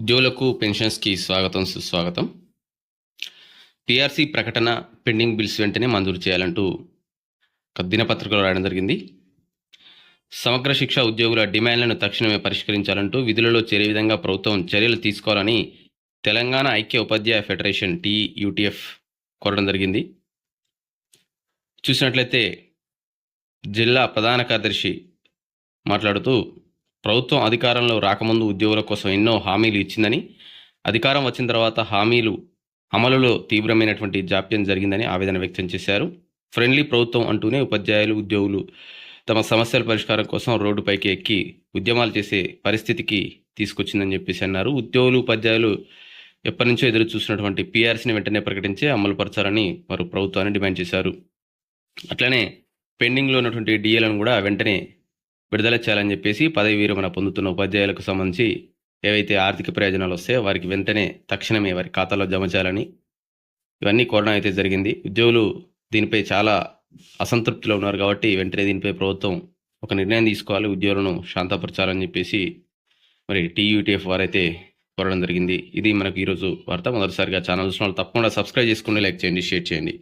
ఉద్యోగులకు పెన్షన్స్కి స్వాగతం సుస్వాగతం. టీఆర్సీ ప్రకటన పెండింగ్ బిల్స్ వెంటనే మంజూరు చేయాలంటూ ఒక దినపత్రికలో రాయడం జరిగింది. సమగ్ర శిక్ష ఉద్యోగుల డిమాండ్లను తక్షణమే పరిష్కరించాలంటూ విధులలో చేరే విధంగా ప్రభుత్వం చర్యలు తీసుకోవాలని తెలంగాణ ఐక్య ఉపాధ్యాయ ఫెడరేషన్ టీయూటీఎఫ్ కోరడం జరిగింది. చూసినట్లయితే జిల్లా ప్రధాన కార్యదర్శి మాట్లాడుతూ ప్రభుత్వం అధికారంలో రాకముందు ఉద్యోగుల కోసం ఎన్నో హామీలు ఇచ్చిందని అధికారం వచ్చిన తర్వాత హామీలు అమలులో తీవ్రమైనటువంటి జాప్యం జరిగిందని ఆవేదన వ్యక్తం చేశారు. ఫ్రెండ్లీ ప్రభుత్వం అంటూనే ఉపాధ్యాయులు ఉద్యోగులు తమ సమస్యల పరిష్కారం కోసం రోడ్డుపైకి ఎక్కి ఉద్యమాలు చేసే పరిస్థితికి తీసుకొచ్చిందని చెప్పేసి అన్నారు. ఉద్యోగులు ఉపాధ్యాయులు ఎప్పటి నుంచో ఎదురు చూసినటువంటి పీఆర్సీని వెంటనే ప్రకటించి అమలు పరచాలని వారు ప్రభుత్వాన్ని డిమాండ్ చేశారు. అట్లనే పెండింగ్లో ఉన్నటువంటి డిఏలను కూడా వెంటనే విడుదల చేయాలని చెప్పేసి పదవి విరమణ పొందుతున్న ఉపాధ్యాయులకు సంబంధించి ఏవైతే ఆర్థిక ప్రయోజనాలు వస్తాయో వారికి వెంటనే తక్షణమే వారి ఖాతాలో జమ చేయాలని ఇవన్నీ కోరడం అయితే జరిగింది. ఉద్యోగులు దీనిపై చాలా అసంతృప్తిలో ఉన్నారు కాబట్టి వెంటనే దీనిపై ప్రభుత్వం ఒక నిర్ణయం తీసుకోవాలి. ఉద్యోగులను శాంతపరచాలని చెప్పేసి మరి టీయూటీఎఫ్ వారైతే కోరడం జరిగింది. ఇది మనకు ఈరోజు వార్త. మొదటిసారిగా ఛానల్ చూసిన వాళ్ళు తప్పకుండా సబ్స్క్రైబ్ చేసుకోండి లైక్ చేయండి షేర్ చేయండి.